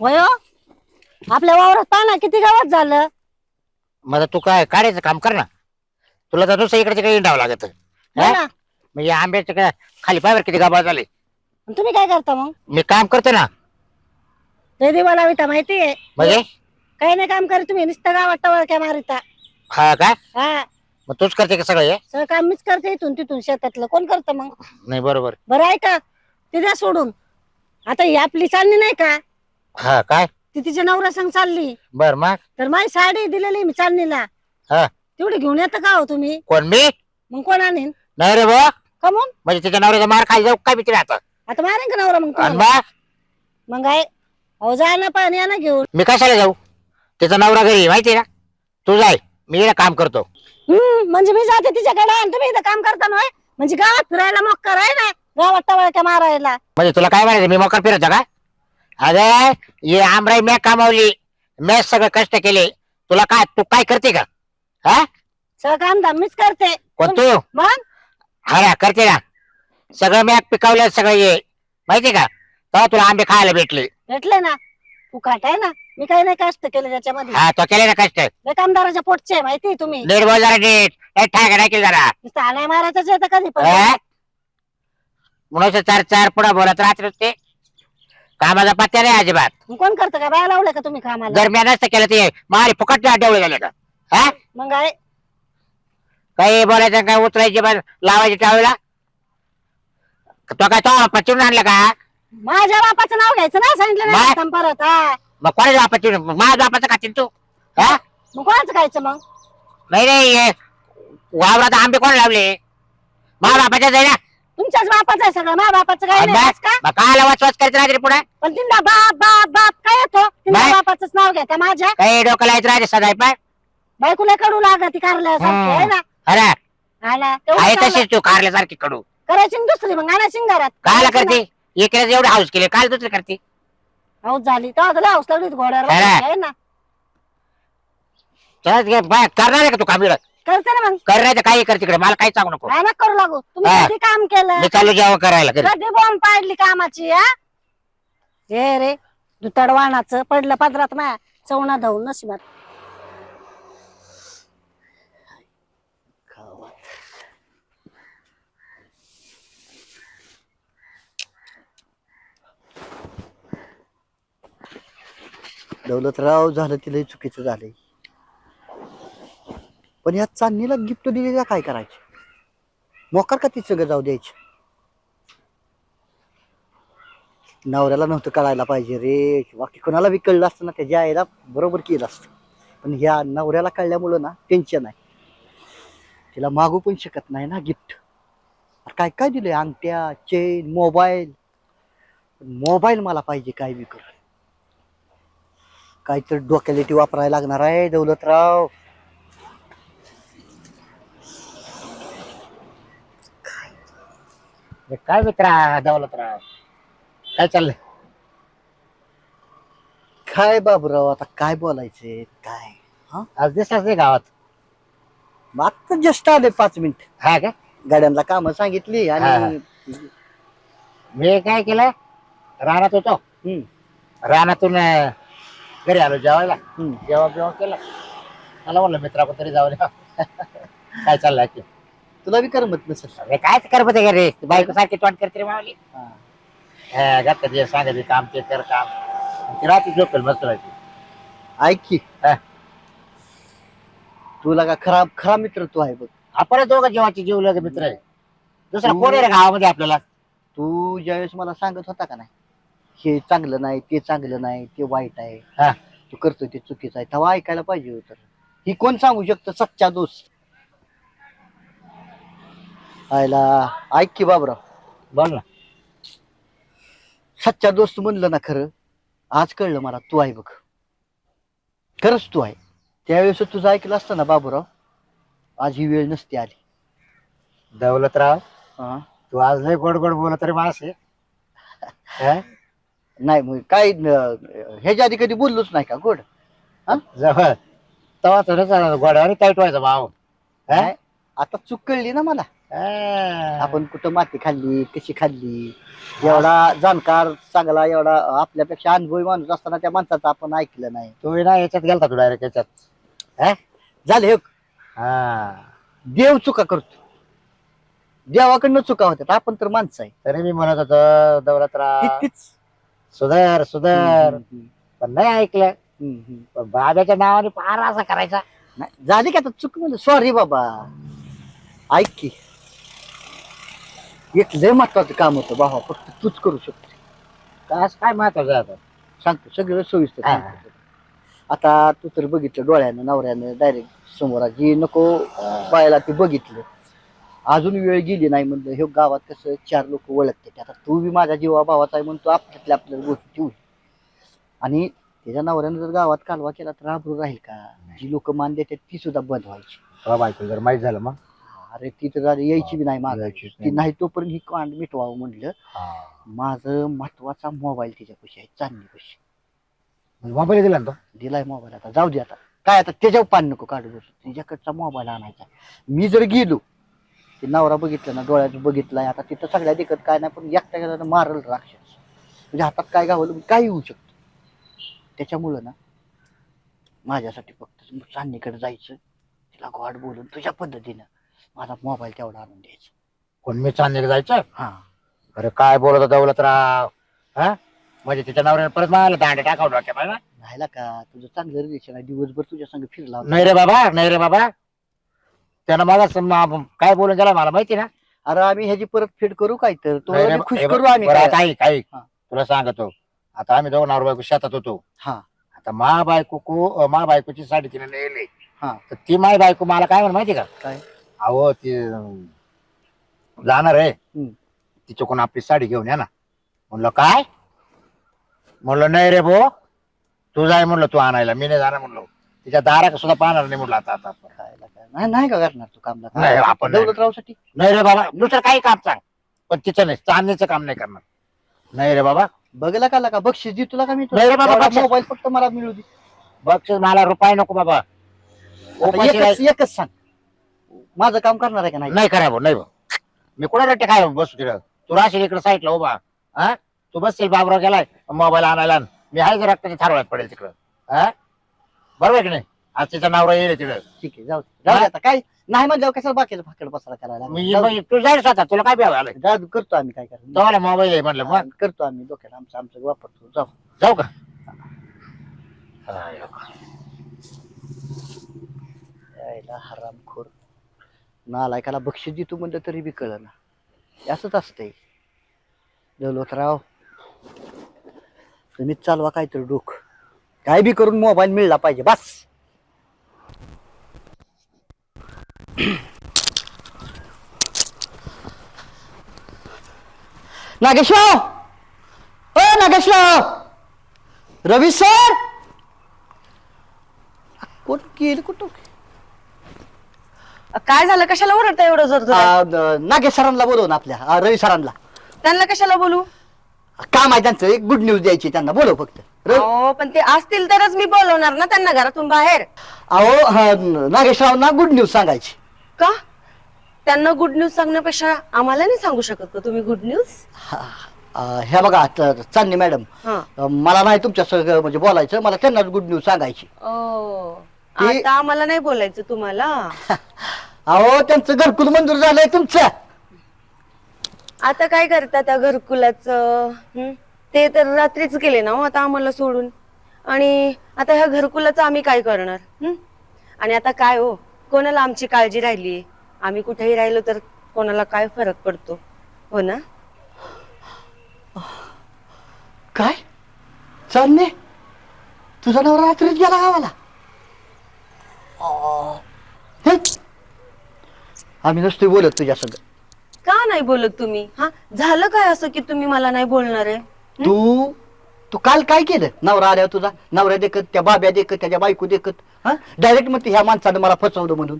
वयो? आपल्या वावरात पाना किती गावात झालं? मग आता तू काय काढायचं काम कर ना. तुला तर दुसऱ्या इकडे तिकडे हिंडावं लागत. हो? ना. म्हणजे आंब्याच्या काय खाली पायवर किती गाबा झाले. आणि तुम्ही काय करता मग? मी काम करतो ना. लय दिवा लाविता माहितीये. म्हणजे? काही नाही काम करे तुम्ही नुसतं गावात टवळक्या मारिता. हा काय हा. मग तूच करते का सगळं हे? सगळं काम मीच करते इथून तिथून शेतातलं. कोण करतं मग? नाही बरोबर. बरं आहे का ते द्या सोडून. आता ही आपली चालली नाही का? हा काय? ती तिच्या नवरा संग चालली. बर मग? तर माझी साडी दिलेली मी चालणीला हा. तेवढी घेऊन येतं का हो तुम्ही? कोण मी? मग कोण आणीन? नाही रे कमून म्हणजे त्याच्या नवऱ्याचा मार खाली जाऊ काय भीती आता? आता मारेन का नवरा मग आणि तुम्हाला? मग मग आहे अहो जा ना पण या ना घेऊन. मी कशाला जाऊ? त्याचा नवरा घरी आहे, माहिती आहे ना? तू जाय मी इकडे काम करतो. हम्म म्हणजे मी जाते तिच्याकडे आणि तुम्ही इथं काम करता ना होय? म्हणजे गावात फिरायला मग कराय ना? गावात टवळक्या मारायला. म्हणजे तुला काय म्हणायचं? मी मोकर फिरतो का? अरे ये आमराई मी कमावली. मी सगळं कष्ट केले. तुला काय तू काय करते का? हा? सगळं काम धाम मीच करते. कोण तू? मग? हा करते ना. सगळं मी पिकवलं सगळं ये. माहिती का? तेव्हा तुला आंबे खायला भेटले. भेटले ना. तू काट आहे ना. मी काही नाही कष्ट केले त्याच्यामध्ये. हा तो केले ना कष्ट. लय कामदाराच्या पोटचे आहे माहिती आहे तुम्ही. नीट बोल जरा नीट. ए, ठाक नाही केलं जरा. नुसतं आलाय मारायचं येतं कधी पण? म्हणून चार चार पुढे बोलत राहत ते कामाचा पत्त्या नाही अजिबात. मग कोण करतं का? बाया लावलं का तुम्ही कामाला? मी नसतं केलं ते मारी फुकट डेवळे झाले का? हा? मग आहे. काही बोलायचं काय उतरायची बस लावायची टाळीला तो काय तो पचवून आणलं का? माझ्या बापाचं नाव घ्यायचं ना? सांगितलं बाय. नाही थांब परत हा. मग कोणाच्या बापाची माझ्या बापाचं खातील तू हा? मग कोणाचं खायचं मग? नाही रे हे वावरात आंबे कोण लावले? माझ्या बापाच्याच आहे ना? तुमच्याच बापाचं आहे सगळं. माझ्या बापाचं काही नाही अभ्यास बस का? मग कायला वाचवाच करायचं राहते पुढे? पण तिला बाप बाप बाप काय येतो? तिला बाय. बापाचंच नाव घेता माझ्या. काही डोकं लायचं राहते सदाय पाय बायकोला कडू लागत ती कारल्यासारखी आहे ना? अरे! तेवढं आहे चाललं. तशीच तू कारल्यासारखी कडू. करायची ना दुसरी मग आणा शिंगारात. कायला करते? इकडे एवढे हाऊस केले काल दुसरी करते? हाऊस झाली तेव्हा तुला हाऊस लागली घोड्यावर अरे. बसायची, आहे ना. चल घे, बाय, करणार आहे का तू काम इकडं? करते ना मग. करण्याचं काही कर तिकडे मला काही सांगू नको. काय ना करू लागू. तुम्ही हा. काम केलं? मी चालू जेवण करायला घरी. कधी बॉम्ब पाडली कामाची हा? हे रे दुतड वाणाचं पडलं पदरात माया चवणा धावून नशिबात. दौलतराव झालं तिला चुकीचं झालंय. पण या चांदणीला गिफ्ट दिलेल्या काय करायचे? मोकार का ती सगळं जाऊ द्यायचे? नवऱ्याला नव्हतं कळायला पाहिजे रे. बाकी कोणाला बी कळलं असतं ना त्याच्या आईला बरोबर केलं असतं. पण ह्या नवऱ्याला कळल्यामुळं ना टेन्शन आहे. तिला मागू पण शकत नाही ना गिफ्ट काय काय दिलंय? अंगठ्या चेन मोबाईल मोबाईल मला पाहिजे काय बी करून. काहीतरी डोक्यालिटी वापरायला लागणार आहे दौलतराव. हे काय मित्रा दौलतराव? काय चाललंय? काय बाबूराव आता काय बोलायचे काय? आज दिसलाच नाही गावात. मग आता जस्ट आले पाच मिनिट. हा का? गाड्यांना कामं सांगितली आणि मी काय केलं? रानात होतो. हम्म, रानातून अं, घरी आलो जेवायला. हम्म. जेवण जेवण केलं. मला म्हणलं मित्राकडे तरी जाऊ द्या काय चाललंय की? तुला बी करमत नसेल. अरे काय करत होते घरी. बायको सारखी तोंड करते रे मावली हा. जे सांगायचे काम ते कर काम. ती रात्री झोपेल मस्त राहते ऐक की. हा. तुला का खराब खरा मित्र तू आहे बघ. आपण दोघं जेवाची जीवलं मित्र. आहे दुसरा तू- कोण आहे रे गावामध्ये आपल्याला? तू ज्यावेळेस मला सांगत होता का नाही? हे चांगलं नाही ते चांगलं नाही ते वाईट हा. आहे तू करतोय ते चुकीचं आहे. तेव्हा ऐकायला पाहिजे होतं. ही कोण सांगू शकतं? सच्चा दोस्त. आयला ऐक की बाबराव. बोल ना. सच्चा दोस्त म्हणलं ना खरं आज कळलं मला तू आहे बघ. खरंच तू आहे. त्यावेळेस तुझं ऐकलं असतं ना बाबूराव? आज ही वेळ नसती आली. दौलतराव हा. तू आज लय गोड गोड बोलत रे मासे हं? नाही मग काय न- ह्याच्या आधी कधी बोललोच नाही का? गोड? जवळ. तवा तर गोड्यावर टाईट व्हायचा भाव हं? नाही. आता चूक कळली ना मला. हं. आपण कुठं माती खाल्ली कशी खाल्ली एवढा जाणकार चांगला एवढा आपल्यापेक्षा अनुभवी माणूस असताना त्या माणसाचं आपण ऐकलं नाही. तू ना याच्यात गेलता तू डायरेक्ट याच्यात. झालं हे. हा. देव चुका करतो. देवाकडनं चुका होत्यात आपण तर माणसं आहे. तरी मी म्हणत होतो दौलतराव. तीच सुधर सुधर. पण नाही ऐकलं. हम्म. पण बाब्याच्या नावाने फार असा करायचा. नाही, झाली का आता चूक म्हणजे? सॉरी बाबा. ऐक की. एक लय महत्वाचं काम होतं बाबा फक्त तूच करू शकतो. काय असं काय महत्वाचं आहे आता? सांगतो सगळं सविस्तर हा. सांगतो. आता तू तर बघितलं डोळ्यानं नवऱ्यानं डायरेक्ट समोर जी नको बायला ती बघितलं. अजून वेळ गेली नाही म्हणलं हे गावात कसं चार लोक ओळखते आता तू बी माझ्या जीवा भावाचा आहे म्हणून तू आपल्यातल्या आपल्याला गोष्टी ठेवू आणि त्याच्या नवऱ्यानं जर गावात कालवा केला तर आबरू राहील का? जी लोक मान देतात ती सुद्धा बंद व्हायची. बायको जर माहीत झालं मग? अरे ती तर आधी यायची बी नाही माग. यायचीच ती नाही. तोपर्यंत ही कांड मिटवावं म्हणलं. माझं महत्त्वाचा मोबाईल तिच्यापाशी आहे चांदणीपाशी मोबाईल दिला ना तो? दिलाय मोबाईल आता. जाऊ दे आता. काय आता त्याच्यावर पान नको काढू बस. तिच्याकडचा मोबाईल आणायचा. मी जर गेलो ते नवरा बघितलं ना डोळ्यात बघितलाय. आता तिथं सगळ्या दिकत काय नाही पण एकट्या गेला मारल राक्षस. म्हणजे हातात काय गावलं काय येऊ शकतं? त्याच्यामुळं ना माझ्यासाठी फक्त चांदणीकडे जायचं तिला गोड बोलून तुझ्या पद्धतीनं माझा मोबाईल तेवढा आणून द्यायचा. कोण? मी चांदीला जायचं हा. अरे काय बोलत होता दौलतराव हा? म्हणजे तिच्या नवऱ्याने परत मला दांडे टाकावं डोक्या राहिला का? तुझं चांगलं रिलेशन आहे. दिवसभर तुझ्या संग फिरला होता. नाही रे बाबा नाही रे बाबा. त्यानं मला सम- मा- काय बोलून गेला मला माहिती ना? अरे आम्ही ह्याची परत फेड करू काय तर? नाही खुश हे करू आम्ही बरं, काय. काही काही हा. तुला सांगतो. आता आम्ही दोघं नवरा बायको शेतात होतो. हा. आता मा बायको को मा बायकोची साडी तिने नेली. हा. तर ती माय बायको मला काय म्हण माहिती का? काय? अहो ती अं, जाणार आहे. हम्म. तिच्याकडून आपली साडी घेऊन या ना. म्हणलं काय? म्हणलं नाही रे भो तू जाय म्हणलं तू आणायला. मी नाही जाणार म्हणलो. तिच्या दारा सुद्धा पाहणार नाही म्हणलं आता आता आपण. खायला काय नाही नाही का करणार तू काम? नाही, आपण नाही. दौलतरावसाठी नाही रे बाबा दुसरं काही काम सांग. पण तिचं नाही चांदणीचं काम नाही करणार. नाही रे बाबा. बघला का का बक्षीस दे तुला का मी? नाही रे बाबा, बक्षीस- मोबाईल फक्त मला मिळू दे. बक्षीस मला रुपये नको बाबा. आता उपाशी एकच एकच सांग. माझं काम करणार आहे का नाही? नाही करा भाऊ नाही भाऊ मी कुणा रट्टे काय बसू तिकडं तू राहशील इकडे साईडला उभा. हा तू बसशील बाबराव गेलाय मोबाईल आणायला आण. मी आहे जर रक्ताच्या थारवायत पडेल तिकडं. हा बरोबर आहे की नाही? आज तिचं नाव येईल तिकडं. ठीक आहे जाऊ दे. जाऊ दे आता. काय नाही म्हणल्यावर कशाला बाकीचं फाकड बसायला करायला मी जाऊ दे. मग तू जाईल स्वतः तुला काय ब्याव आलंय? जाऊ दे, करतो आम्ही काय करायचं. तुम्हाला मोबाईल आहे म्हणलं मग? करतो आम्ही डोक्याला. आमचं आमचं वापरतो. जाऊ. जाऊ का? यायला हरामखोर. नालायकाला बक्षीस देतो म्हणलं तरी बी कळ ना असंच असतंय. दौलतराव तुम्हीच चालवा काहीतरी डोक. काय बी करून मोबाईल मिळला पाहिजे बस! नागेशराव ओ नागेशराव रवी सर! कोण गेलं कुठं? काय झालं? कशाला ओरडता एवढं जर आ, द- नागेश सरांना बोलव ना आपल्या. आ, रवी सरांना. त्यांना कशाला बोलू? काम आहे त्यांचं. एक गुड न्यूज द्यायची त्यांना. बोलव फक्त. पण ते असतील तरच मी बोलवणार ना त्यांना घरातून बाहेर. अहो हा, न- नागेशरावांना गुड न्यूज सांगायची. का? त्यांना गुड न्यूज सांगण्यापेक्षा आम्हाला नाही सांगू शकत का तुम्ही गुड न्यूज हा, बघा त- चांदणी मॅडम हा. अ, मला नाही तुमच्या सगळं म्हणजे बोलायचं मला त्यांनाच गुड न्यूज सांगायची. ओ. ते- आता आम्हाला नाही बोलायचं तुम्हाला? अहो त्यांचं घरकुल मंजूर झालंय तुमचं. आता काय करता त्या घरकुलाच? ते तर रात्रीच गेले ना हो, आता आम्हाला सोडून. आणि आता ह्या घरकुलाचं आम्ही काय करणार? हं? आणि आता काय हो? कोणाला आमची काळजी राहिली आम्ही कुठेही राहिलो तर कोणाला काय फरक पडतो? हो ना? काय? चांदणे तुझा नवरा रात्रीच गेला गावाला. हे? आम्ही नसतोय बोलत तुझ्या सगळं का नाही बोलत तुम्ही? हा? झालं काय असं की तुम्ही मला नाही बोलणार आहे? तू तू काल काय केलं? नवरा आल्यावर तुझा? नवरा देखत त्या बाब्या देखत त्याच्या बायको देखत? हा? डायरेक्ट म्हणते ह्या माणसानं मला फसवलं म्हणून.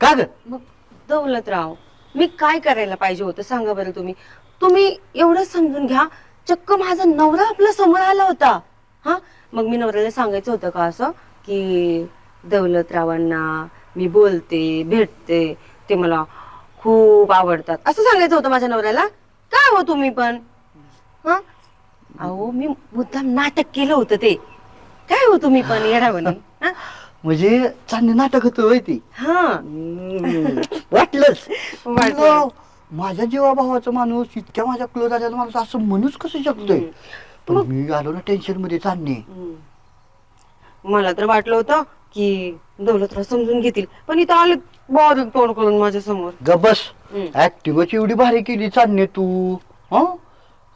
का ग? मग दौलतराव मी काय करायला पाहिजे होतं सांगा बरं तुम्ही. तुम्ही एवढं समजून घ्या चक्क माझा नवरा आपल्यासमोर आला होता. हा? मग मी नवऱ्याला सांगायचं होतं का असं? की दौलतरावांना मी बोलते भेटते ते मला खूप आवडतात. असं सांगायचं होतं माझ्या नवऱ्याला? काय हो तुम्ही पण? हा? अहो मी मुद्दाम नाटक केलं होतं ते. काय हो तुम्ही पण येडा म्हणून हा? म्हणजे चांगली नाटक होतं होय ती. हा. हम्म, वाटलंच. माझ्या जीवा भावाचा माणूस इतक्या माझ्या क्लोज आलेला माणूस असं म्हणूच कसं शकतोय? पण मी आलो ना टेन्शनमध्ये चालणे. मला तर वाटलं होतं की दौलतराव समजून घेतील. पण इथं आले बारीक तोंड करून माझ्यासमोर. ग बस. हम्म. ऍक्टिव्हची एवढी भारी केली चालणे तू. हं?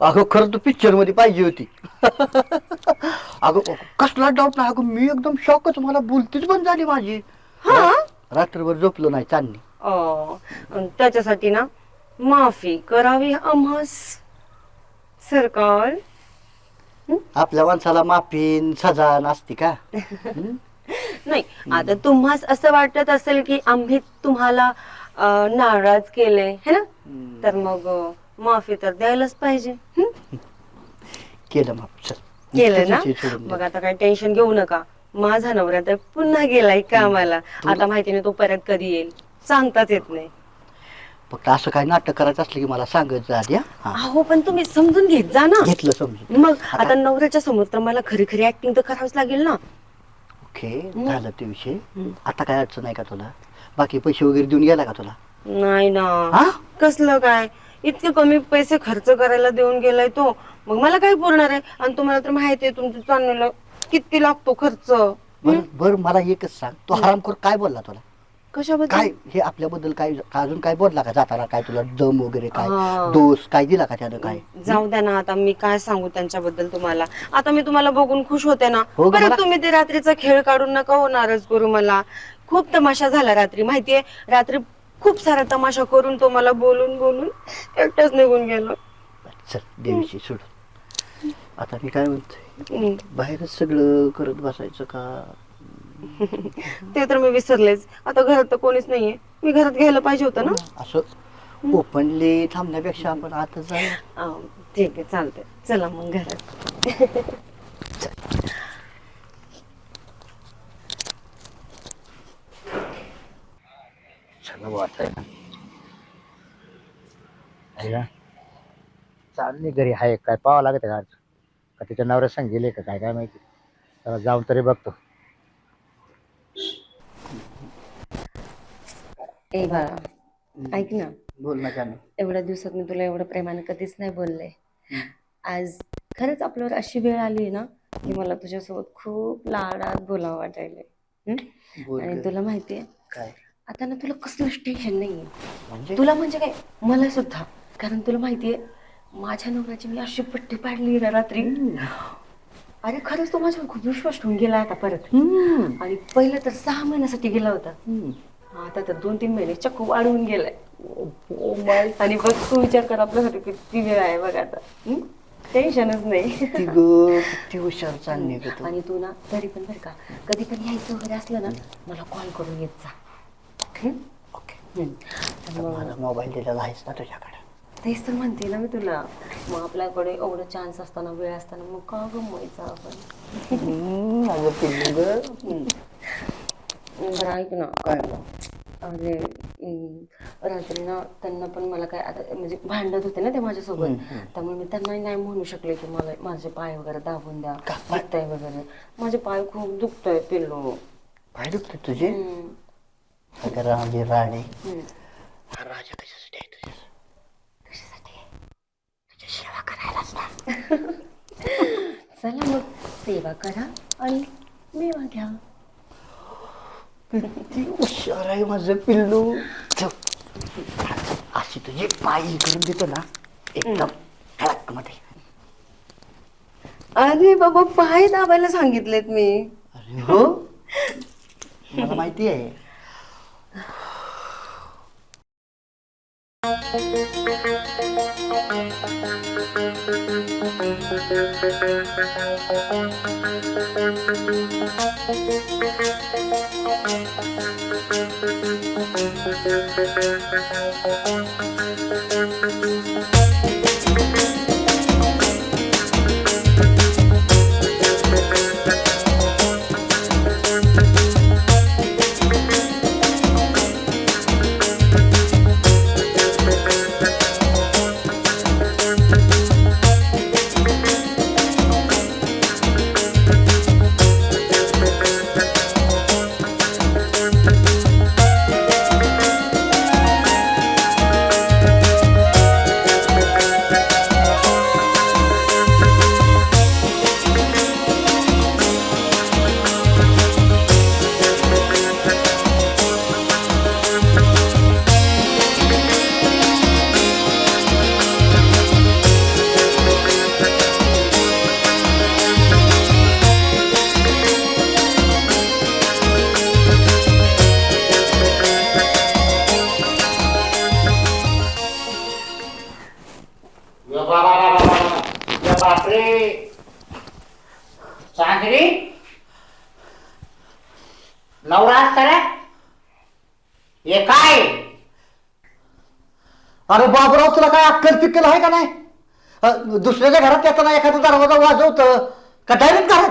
अगं खरं तर पिक्चरमध्ये पाहिजे होती. अगं कसला डाऊट नाही. अगं मी एकदम शॉकच मला बोलतीच बंद झाली माझी. हा? रात्रभर झोपलो नाही चांदणी अं, त्याच्यासाठी ना माफी करावी आम्हास. सरकार. आपल्या माणसाला माफीन सजा नसती का? हं? नाही आता तुम्हास असं वाटत असेल की आम्ही तुम्हाला अं, नाराज केले है ना? तर मग अं, माफी तर द्यायलाच पाहिजे. हं? केलं माफ चल. केलं ना? तसंच सोडून दे. मग आता काही टेन्शन घेऊ नका. माझा नवरा तर पुन्हा गेलाय कामाला. आता माहिती नाही तो परत कधी येईल? सांगताच येत नाही. फक्त असं काही नाटक करायचं असलं की मला सांगत जा आधी, हं? हा अहो पण तुम्ही समजून घेत जा ना. घेतलं समजून. मग आता नवऱ्याच्या समोर तर मला खरी खरी ऍक्टिंग तर करावीच लागेल ना. ओके झालं ते विषय. हं. आता काय अडचण आहे का तुला? बाकी पैसे वगैरे देऊन गेला का तुला? नाही ना. हा? कसलं काय? इतके कमी पैसे खर्च करायला देऊन गेलाय तो. मग मला काय पुरणार आहे? आणि तुम्हाला तर माहिती आहे तुमच्या चांदणीला किती लागतो खर्च? बर बर मला एकच सांग. तो हरामखोर काय बोलला तुला? कशाबद्दल? काय हे आपल्याबद्दल काय अजून काय बोलला का? जाताना काय तुला दम वगैरे काय? हा. दोष काय दिला का त्यानं काय? जाऊ द्या ना आता मी काय सांगू त्यांच्याबद्दल तुम्हाला? आता मी तुम्हाला बघून खुश होते ना. हो ग परत मला- तुम्ही ते रात्रीचा खेळ काढून नका होणारच करू मला. खूप तमाशा झाला रात्री माहितीये? रात्री खूप सारा तमाशा करून तो मला बोलून बोलून एकटाच निघून गेलो. चल देवीशी सोड आता मी काय म्हणतोय? हम्म. बाहेरच सगळं करत बसायचं का? ते तर मी विसरलेच. आता घरात तर कोणीच नाहीये. मी घरात घ्यायला पाहिजे होतं ना? असं ओपनली थांबण्यापेक्षा आपण आता जाऊ. ठीक आहे चालतंय. चला मग घरात. चालली घरी. आहे काय पाहावं लागत का का तिच्या नवऱ्या संग गेले का? काय काय माहिती? त्याला जाऊन तरी बघतो. ए बाळा ऐक ना. बोल ना एवढ्या दिवसात मी तुला एवढं प्रेमाने कधीच नाही बोलले. आज खरंच आपल्यावर अशी वेळ आली ना की मला तुझ्यासोबत खूप लाडात बोलावं वाटायलंय? बोल आणि ग. तुला माहितीये काय? आता ना तुला कसलंच टेन्शन नाहीये. म्हणजे? तुला म्हणजे काय? मला सुद्धा. कारण तुला माहितीये माझ्या नवऱ्याची मी अशी पट्टी पाडली ना रात्री. अरे खरंच तो माझ्यावर खूप विश्वास ठेवून गेला आता परत. हम्म. आणि पहिलं तर सहा महिन्यासाठी गेला होता. हम्म. आता तर दोन तीन महिने चक्क वाढवून गेलाय. आणि बघ तू विचार कर आपल्यासाठी किती वेळ आहे बघ आता? टेन्शनच नाही. ग किती हुशार ग तू. आणि तू ना तरी पण बरं का कधी पण यायचं वगैरे असलं ना मला कॉल करून येत जा. हं? ओके. हं. माझा मोबाईल दिलेला आहेस ना तुझ्याकडे. तेच तर म्हणते ना मी तुला. मग आपल्याकडे एवढं चान्स असताना वेळ असताना मग का गमवायचं आपण? हम्म, अगं पिल्लू ग. बरं ऐक ना. काय अरे अं, रात्री ना त्यांना पण मला काय आता म्हणजे भांडत होते ना ते माझ्यासोबत. त्यामुळे मी त्यांनाही नाही म्हणू शकले की मला माझे पाय वगैरे दाबून द्या? दुखताय वगैरे. माझे पाय खूप दुखतोय पिल्लो. पाय दुखते तुझे? अगं राणी. हा राजा कशासाठी आहे तुझ्या? चला मग सेवा करा आणि मेवा घ्या. किती हुशार आहे माझं पिल्लू. अशी तुझी पायी करून देतो ना एकदम ठळकमध्ये. अरे बाबा पाय दाबायला सांगितलेत मी. अरे हो? मला माहिती आहे. यो नवरा असता रे. हे काय? अरे बाबराव तुला काय अक्कल पिक्कल आहे का नाही? अ, दुसऱ्याच्या घरात येताना एखादा दरवाजा वाजवत. का डायरेक्ट घरात?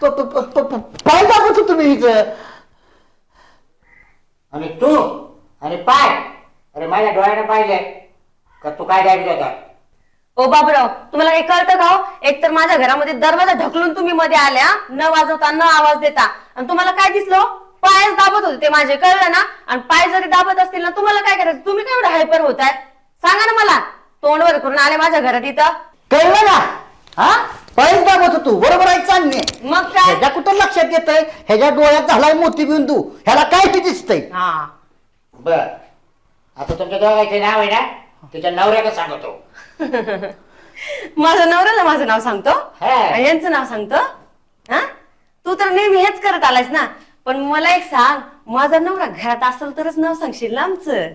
प- प- प- प- प- पाय दाखवत तुम्ही इथं. आणि तू आणि पाय. अरे माझ्या डोळ्याने पाहिले का तू काय डायरेक्ट होता ओ बाबराव तुम्हाला काही कळतं का हो? एक तर माझ्या घरामध्ये दरवाजा ढकलून तुम्ही मध्ये आल्या न वाजवता न आवाज देता. आणि तुम्हाला काय दिसलं हो? पायच दाबत होते ते माझे कळलं ना? आणि पाय जरी दाबत असतील ना तुम्हाला काय करायचं? तुम्ही काय एवढं हायपर होताय? सांगा ना मला. तोंडवर करून आले माझ्या घरात इथं. कळलं ना? हा? पायच दाखवत होतो. बरोबर आहे चांगले मग काय? ह्याच्या कुठं लक्षात येत ह्याच्या डोळ्यात झालाय मोती बिंदू. ह्याला काय बी दिसतंय? हा. बर. आता तुमच्या दोघांचे नाव आहे ना? त्याच्या नवऱ्याला सांगतो. माझं नवऱ्याला माझं नाव सांगतो. हा. आणि यांचं नाव सांगतो. हा? तू तर नेहमी हेच करत आलायस ना? पण मला एक सांग माझा नवरा घरात असेल तरच नाव सांगशील ना आमचं.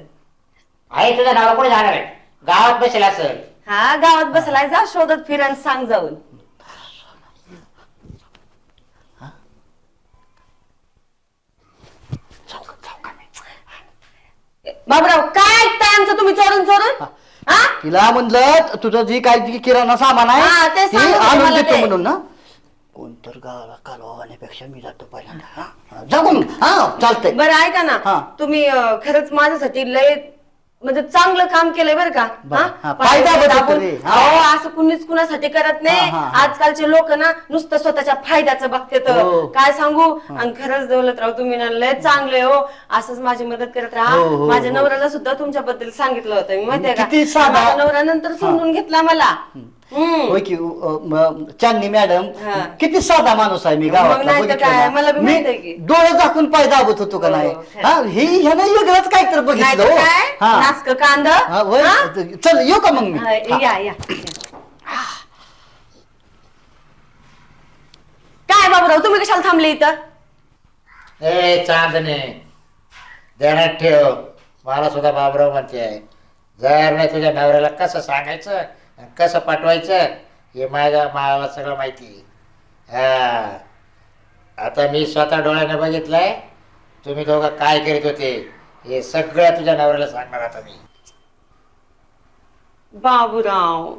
आहे तुझा नवरा कुठे जाणार आहे? गावात बसेल असेल हा गावात बसलाय जा शोधत फिर आणि सांग जाऊन. बाबराव काय ऐकताय आमचं? तुम्ही चोरून चोरून तिला म्हणलं तुझं जी काय जी किराणा सामान हा, आहे ते ती सांगत होते आणून मला देतो ते. म्हणून ना कोणतर गावाला कालवा होण्यापेक्षा मी जातो पहिल्यांदा हा? हा, जाऊ मग हा चालतंय बरं ऐका ना हा. तुम्ही अं, खरंच माझ्यासाठी लय म्हणजे चांगलं काम केलंय बरं का बरं. हा? हा, दाबून-. हा. अहो, असं कुणीच कुणासाठी करत नाही हा, हा, हा. आजकालचे लोक ना नुसतं स्वतःच्या फायद्याचं बघतात हो. काय सांगू आणि खरंच दौलतराव तुम्ही ना लय चांगले हो असंच माझी मदत करत राहा हो, हो, माझ्या. नवऱ्याला सुद्धा तुमच्याबद्दल सांगितलं होतं मी माहितीये का किती साधा. माझा नवरा नंतर समजून घेतला मला. होय की चांदणी मॅडम हा. किती साधा माणूस आहे मी मग गावातला नाही तर बघितलं काय, ना. मला बी मी माहीत आहे की. डोळे झाकून पाय दाबत होतो का हो, नाही खरं. हा ही ह्यानं वेगळंच काय तर बघितलं तर हो. काय हा नाचक कांद हा, होय. हा? चल येऊ का मग मी हा, हा. या या या. काय बाबूराव तुम्ही कशाला थांबले इथं ए चांदणे ध्यानात ठेव मला सुद्धा बाबराव म्हणते आहे जर नाही तुझ्या नवऱ्याला कसं सांगायचं आणि कसं पाठवायचं? हे माझ्या मला सगळं माहिती. आहे. हा. आता मी स्वतः डोळ्याने आहे तुम्ही दोघं काय करीत होते हे सगळं तुझ्या नवऱ्याला सांगणार आता मी. बाबूराव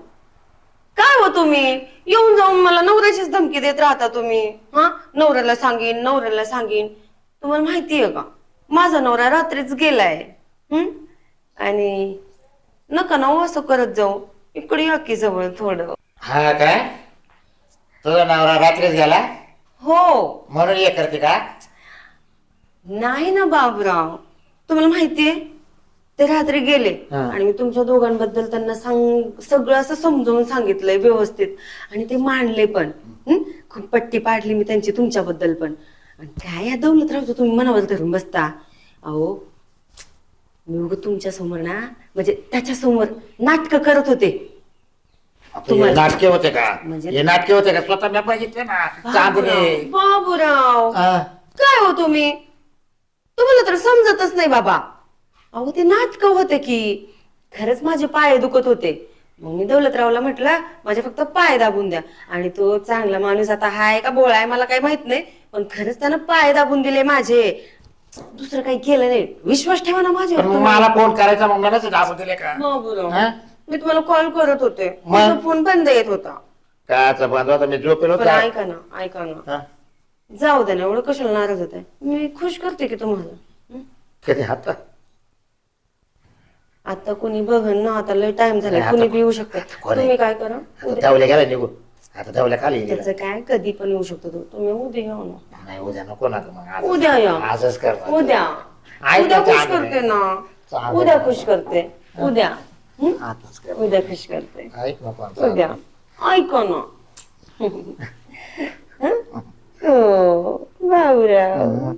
काय हो तुम्ही? येऊन जाऊन मला नवऱ्याचीच धमकी देत राहता तुम्ही. हा? नवऱ्याला सांगेन नवऱ्याला सांगेन. तुम्हाला माहिती आहे का? माझा नवरा रात्रीच गेलाय. हम्म आणि नका ना हो असं करत जाऊ. इकडे या की जवळ थोडं. हा काय? तुझा नवरा रात्रीच गेला? हो. म्हणून हे करते का? नाही ना बाबराव. तुम्हाला माहितीये ते रात्री गेले हा. आणि मी तुमच्या दोघांबद्दल त्यांना सांग सगळं असं समजावून सांगितलंय व्यवस्थित. आणि ते मानले पण. हं? खूप पट्टी पाडली मी त्यांची तुमच्याबद्दल पण. आणि काय या दौलतरावचं तुम्ही मनावर धरून बसता? अहो मी उग तुमच्यासमोर ना म्हणजे त्याच्यासमोर नाटक करत होते. हे तुम्हाला- नाटके होते का? म्हणजे- हे नाटके होते का? स्वतः मी बघितले ना चांदणे. बाबूराव हा. काय हो तुम्ही? तुम्हाला तर समजतच नाही बाबा. अहो ते नाटक होते की. खरंच माझे पाय दुखत होते. मग मी दौलतरावला म्हटलं माझे फक्त पाय दाबून द्या. आणि तो चांगला माणूस आता हाय का बोळा आहे मला काही माहीत नाही. पण खरंच त्यानं पाय दाबून दिले माझे. दुसरं काही केलं नाही. विश्वास ठेवा ना पण माझ्यावर मग तुम्ही. मला फोन करायचा मग मला दाबून दिले का. हा? मी तुम्हाला कॉल करत होते. मग? माझा फोन बंद येत होता. काचा बंद होता? मी झोपेलो पण होता ऐका ना ऐका ना. हा? जाऊ दे ना एवढं कशाला नाराज होत आहे मी खुश करते की तुम्हाला. हं? कधी? हात आता कोणी बघन ना आता लय टाइम झाला नाही, कुणी आता- बी येऊ शकतं कोण आहे? तुम्ही काय करा? आता उद्या धावल्या गेला निघून आता धावल्या खाली त्याचं काय? कधी पण येऊ शकतो तो. तुम्ही उद्या येऊ ना. नाही उद्या नको ना मग आज- उद्या या. आजच कर उद्या. उद्या खुश करते. ना. उद्या. खुश करते. उद्या. हं? आजच कर उद्या खुश करते. ऐक उद्या. ऐक ना. हं? हो भाऊराव